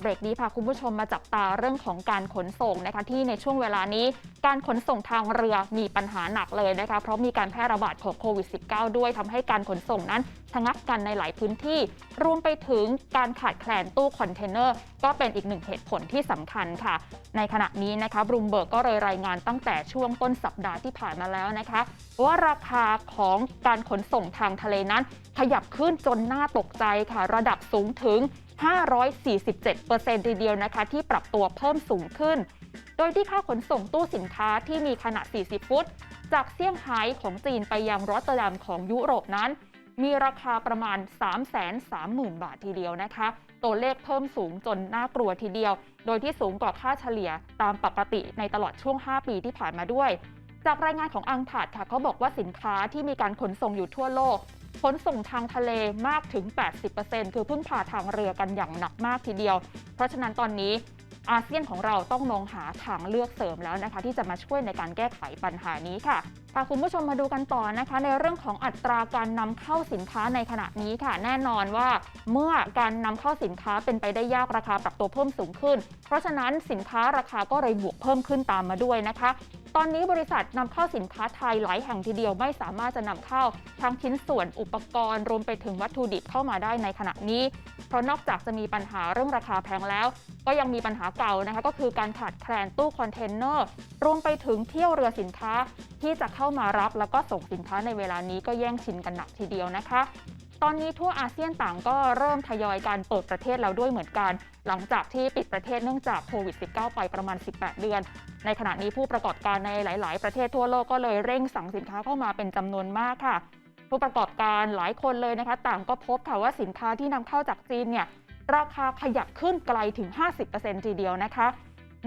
เบรกนี้พาคุณผู้ชมมาจับตาเรื่องของการขนส่งนะคะที่ในช่วงเวลานี้การขนส่งทางเรือมีปัญหาหนักเลยนะคะเพราะมีการแพร่ระบาดของโควิด -19 ด้วยทำให้การขนส่งนั้นชะงักกันในหลายพื้นที่ รวมไปถึงการขาดแคลนตู้คอนเทนเนอร์ก็เป็นอีกหนึ่งเหตุผลที่สำคัญค่ะ ในขณะนี้นะคะบรูมเบิร์กก็เลยรายงานตั้งแต่ช่วงต้นสัปดาห์ที่ผ่านมาแล้วนะคะว่าราคาของการขนส่งทางทะเลนั้น ขยับขึ้นจนน่าตกใจค่ะระดับสูงถึง 547%ทีเดียวนะคะ ที่ปรับตัวเพิ่มสูงขึ้น โดยที่ค่าขนส่งตู้สินค้าที่มีขนาด 40 ฟุต จากเซี่ยงไฮ้ของจีนไปยังรอตเตอร์ดัมของยุโรปนั้น มีราคาประมาณ 330,000 บาททีเดียวนะคะ ตัวเลขเพิ่มสูงจนน่ากลัวทีเดียว โดยที่สูงกว่าค่าเฉลี่ยตามปกติในตลอดช่วง 5 ปีที่ผ่านมาด้วย จากรายงานของอังถัดค่ะเขาบอกว่าสินค้าที่มีการขนส่งอยู่ทั่วโลก ขนส่งทางทะเลมากถึง 80%คือพึ่งพาทางเรือกันอย่างหนักมากทีเดียว เพราะฉะนั้นตอนนี้อาเซียนของเราต้องมองหาทางเลือกเสริมแล้วนะคะ ที่จะมาช่วยในการแก้ไขปัญหานี้ค่ะพาคุณผู้ชมมาดูกันต่อนะคะ ในเรื่องของอัตราการนำเข้าสินค้าในขณะนี้ค่ะ แน่นอนว่าเมื่อการนำเข้าสินค้าเป็นไปได้ยากราคาปรับตัวเพิ่มสูงขึ้น เพราะฉะนั้นสินค้าราคาก็เลยบวกเพิ่มขึ้นตามมาด้วยนะคะ ตอนนี้บริษัทนำเข้าสินค้าไทยหลายแห่งทีเดียวไม่สามารถจะนำเข้าทั้งชิ้นส่วนอุปกรณ์รวมไปถึงวัตถุดิบเข้ามาได้ในขณะนี้ เพราะนอกจากจะมีปัญหาเรื่องราคาแพงแล้ว ก็ยังมีปัญหาเก่านะคะก็คือการขาดแคลนตู้คอนเทนเนอร์รวมไปถึงเที่ยวเรือสินค้าที่จะเข้ามารับแล้วก็ส่งสินค้าในเวลานี้ก็แย่งชินกันหนักทีเดียวนะคะ ตอนนี้ทั่วอาเซียนต่างก็เริ่มทยอยการเปิดประเทศแล้วด้วยเหมือนกัน หลังจากที่ปิดประเทศเนื่องจากโควิด -19 ไปประมาณ 18 เดือน ในขณะนี้ผู้ประกอบการในหลาย ๆ ประเทศทั่วโลกก็เลยเร่งสั่งสินค้าเข้ามาเป็นจำนวนมากค่ะ ผู้ประกอบการหลายคนเลยนะคะ ต่างก็พบค่ะว่าสินค้าที่นำเข้าจากจีนเนี่ยราคาขยับขึ้นไกลถึง 50%ทีเดียวนะคะ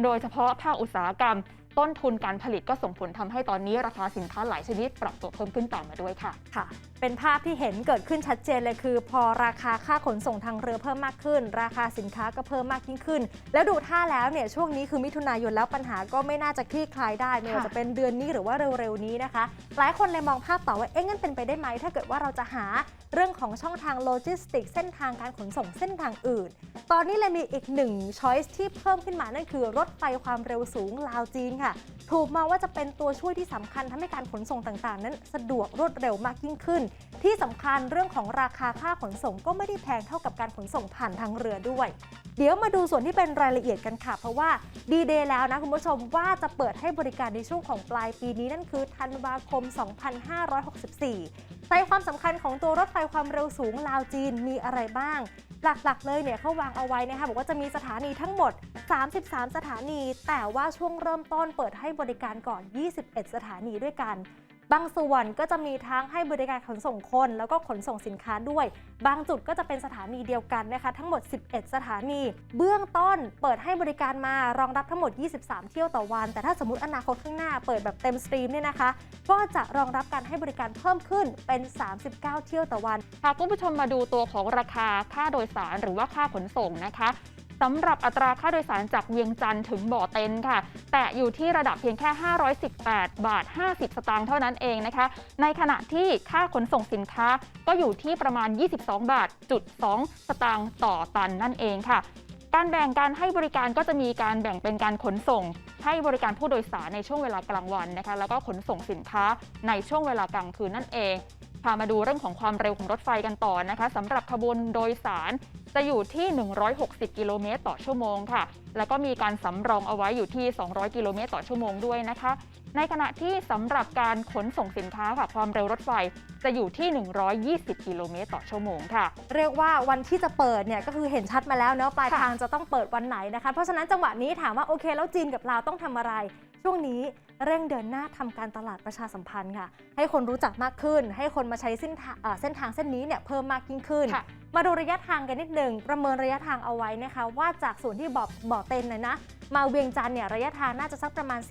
โดยเฉพาะภาคอุตสาหกรรม ต้นทุนการผลิตก็ส่งผลทำให้ตอนนี้ราคาสินค้าหลายชนิดปรับตัวเพิ่มขึ้นตามมาด้วยค่ะค่ะ เป็นภาพที่เห็นเกิดขึ้นชัดเจนเลยคือ พอราคาค่าขนส่งทางเรือเพิ่มมากขึ้น ราคาสินค้าก็เพิ่มมากยิ่งขึ้น แล้วดูท่าแล้วเนี่ยช่วงนี้คือมิถุนายนแล้วปัญหาก็ไม่น่าจะคลี่คลายได้ไม่ว่าะจะเป็นเดือนนี้หรือว่าเร็วๆนี้นะคะ หลายคนเลยมองภาพต่อว่าเอ๊ะงั้นเป็นไปได้ไหมถ้าเกิดว่าเราจะหาเรื่องของช่องทางโลจิสติก เส้นทางการขนส่งเส้นทางอื่น ตอนนี้เลยมีอีกหนึ่งช้อยส์ที่เพิ่มขึ้นมานั่นคือรถไฟความเร็วสูงลาวจีนค่ะถูกมองว่าจะเป็นตัวช่วยที่สำคัญทำให้การขนส่งต่างๆ นั้นสะดวกรวดเร็วมากยิ่งขึ้น ที่สำคัญเรื่องของราคาค่าขนส่งก็ไม่ได้แพงเท่ากับการขนส่งผ่านทางเรือด้วย เดี๋ยวมาดูส่วนที่เป็นรายละเอียดกันค่ะ เพราะว่าดีเดย์แล้วนะคุณผู้ชมว่าจะเปิดให้บริการในช่วงของปลายปีนี้นั่นคือธันวาคม 2564 ใจความสำคัญของตัวรถไฟความเร็วสูงลาวจีนมีอะไรบ้าง หลักๆ เลยเนี่ยเขาวางเอาไว้นะคะบอกว่าจะมีสถานีทั้งหมด 33 สถานี แต่ว่าช่วงเริ่มต้นเปิดให้บริการก่อน 21 สถานีด้วยกัน บางส่วนก็จะมีทั้งให้บริการขนส่งคน แล้วก็ขนส่งสินค้าด้วย บางจุดก็จะเป็นสถานีเดียวกันนะคะ ทั้งหมด 11 สถานี เบื้องต้นเปิดให้บริการมารองรับทั้งหมด 23 เที่ยวต่อวัน แต่ถ้าสมมติอนาคตข้างหน้าเปิดแบบเต็มสตรีมเนี่ยนะคะ ก็จะรองรับการให้บริการเพิ่มขึ้นเป็น 39 เที่ยวต่อวันพาคุณผู้ชมมาดูตัวของราคาค่าโดยสารหรือว่าค่าขนส่งนะคะ สำหรับอัตราค่าโดยสารจากเวียงจันทร์ถึงบ่อเต็นค่ะ แต่อยู่ที่ระดับเพียงแค่ 518 บาท 50 สตางค์เท่านั้นเองนะคะ ในขณะที่ค่าขนส่งสินค้าก็อยู่ที่ประมาณ 22 บาทจุด2สตางค์ต่อตันนั่นเองค่ะการแบ่งการให้บริการก็จะมีการแบ่งเป็นการขนส่ง ให้บริการผู้โดยสารในช่วงเวลากลางวันนะคะ แล้วก็ขนส่งสินค้าในช่วงเวลากลางคืนนั่นเองพามาดูเรื่องของความเร็วของรถไฟกันต่อนะคะสำหรับขบวนโดยสาร จะอยู่ที่ 160 กิโลเมตรต่อชั่วโมงค่ะ แล้วก็มีการสำรองเอาไว้อยู่ที่ 200 กิโลเมตรต่อชั่วโมงด้วยนะคะ ในขณะที่สำหรับการขนส่งสินค้าค่ะ ความเร็วรถไฟจะอยู่ที่ 120 กิโลเมตรต่อชั่วโมงค่ะ เรียกว่าวันที่จะเปิดเนี่ยก็คือเห็นชัดมาแล้วเนาะปลายทางจะต้องเปิดวันไหนนะคะ เพราะฉะนั้นจังหวะนี้ถามว่าโอเค แล้วจีนกับลาวต้องทำอะไร ช่วงนี้เร่งเดินหน้าทำการตลาดประชาสัมพันธ์ค่ะ ให้คนรู้จักมากขึ้น ให้คนมาใช้เส้นทางเอ่อเส้นทางเส้นนี้เนี่ยเพิ่มมากยิ่งขึ้นค่ะมาดูระยะทางกันนิดหนึ่งประเมินระยะทางเอาไว้นะคะ ว่าจากส่วนที่บ่อบ่อเต็นเลยนะมาเวียงจันทร์เนี่ยระยะทางน่าจะสักประมาณ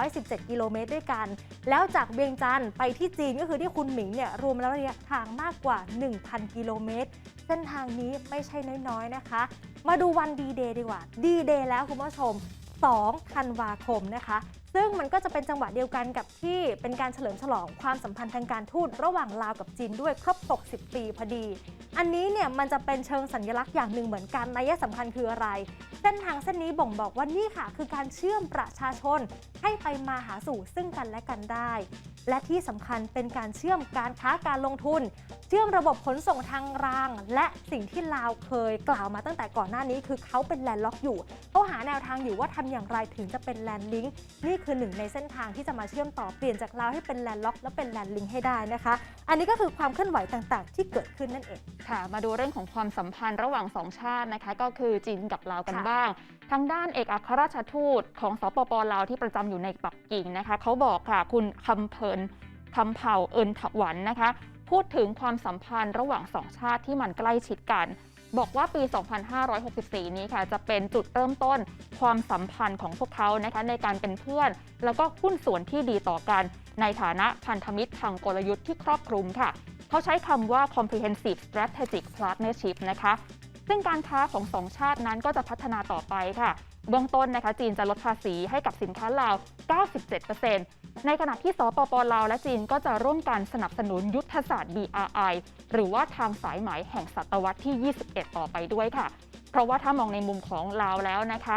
417 กิโลเมตรด้วยกัน แล้วจากเวียงจันทร์ไปที่จีนก็คือที่คุณหมิงเนี่ยรวมแล้วระยะทางมากกว่า 1,000 กิโลเมตร เส้นทางนี้ไม่ใช่น้อยๆนะคะ มาดูวันดีเดย์ดีกว่าดีเดย์แล้วคุณผู้ชม 2 ธันวาคมนะคะ ซึ่งมันก็จะเป็นจังหวะเดียวกันกับที่เป็นการเฉลิมฉลองความสัมพันธ์ทางการทูตระหว่างลาวกับจีนด้วยครบ 60 ปีพอดี อันนี้เนี่ยมันจะเป็นเชิงสัญลักษณ์อย่างหนึ่งเหมือนกันนัยสำคัญคืออะไร เส้นทางเส้นนี้บ่งบอกว่านี่ค่ะ คือการเชื่อมประชาชนให้ไปมาหาสู่ซึ่งกันและกันได้ และที่สำคัญเป็นการเชื่อมการค้าการลงทุน เชื่อมระบบขนส่งทางราง และสิ่งที่ลาวเคยกล่าวมาตั้งแต่ก่อนหน้านี้ คือเขาเป็นแลนด์ล็อกอยู่เขาหาแนวทางอยู่ว่าทำอย่างไรถึงจะเป็นแลนด์ลิงก์นี่คือหนึ่งในเส้นทางที่จะมาเชื่อมต่อเปลี่ยนจากลาวให้เป็นแลนด์ล็อกและเป็นแลนด์ลิงก์ให้ได้นะคะ อันนี้ก็คือความเคลื่อนไหวต่างๆ ที่เกิดขึ้นนั่นเองค่ะ มาดูเรื่องของความสัมพันธ์ระหว่างสองชาตินะคะ ก็คือจีนกับลาวกันค่ะบ้าง ทางด้านเอกอัครราชทูตของสปปลาวที่ประจำอยู่ในปักกิ่งนะคะเขาบอกค่ะคุณคำเพลินคำเผ่าเอินถวันนะคะ พูดถึงความสัมพันธ์ระหว่างสองชาติที่มันใกล้ชิดกัน บอกว่าปี 2564 นี้ค่ะจะเป็นจุดเริ่มต้นความสัมพันธ์ของพวกเขานะคะในการเป็นเพื่อน แล้วก็หุ้นส่วนที่ดีต่อกัน ในฐานะพันธมิตรทางกลยุทธ์ที่ครอบคลุมค่ะ เขาใช้คำว่า comprehensive strategic partnership นะคะ ซึ่งการค้าของสองชาตินั้นก็จะพัฒนาต่อไปค่ะ เบื้องต้นนะคะจีนจะลดภาษีให้กับสินค้าลาว 97%ในขณะที่สปปลาวและจีนก็จะร่วมกันสนับสนุนยุทธศาสตร์ BRI หรือว่าทางสายไหมแห่งศตวรรษที่ 21 ต่อไปด้วยค่ะ เพราะว่าถ้ามองในมุมของลาวแล้วนะคะ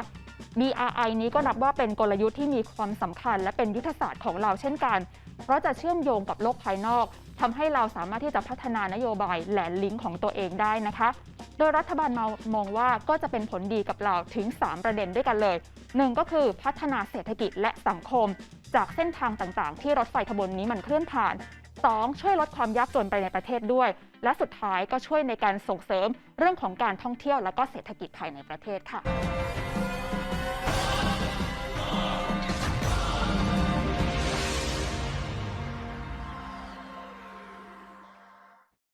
BRI นี้ก็นับว่าเป็นกลยุทธ์ที่มีความสำคัญ และเป็นยุทธศาสตร์ของเราเช่นกัน เพราะจะเชื่อมโยงกับโลกภายนอกทำให้เราสามารถที่จะพัฒนานโยบายแหลนลิงก์ของตัวเองได้นะคะ โดยรัฐบาลมามองว่าก็จะเป็นผลดีกับเราถึง 3 ประเด็นด้วยกันเลย 1 ก็คือพัฒนาเศรษฐกิจและสังคม จากเส้นทางต่างๆ ที่รถไฟขบวนนี้มันเคลื่อนผ่าน 2. ช่วยลดความยากจนไปในประเทศด้วย และสุดท้ายก็ช่วยในการส่งเสริมเรื่องของการท่องเที่ยวและก็เศรษฐกิจภายในประเทศค่ะ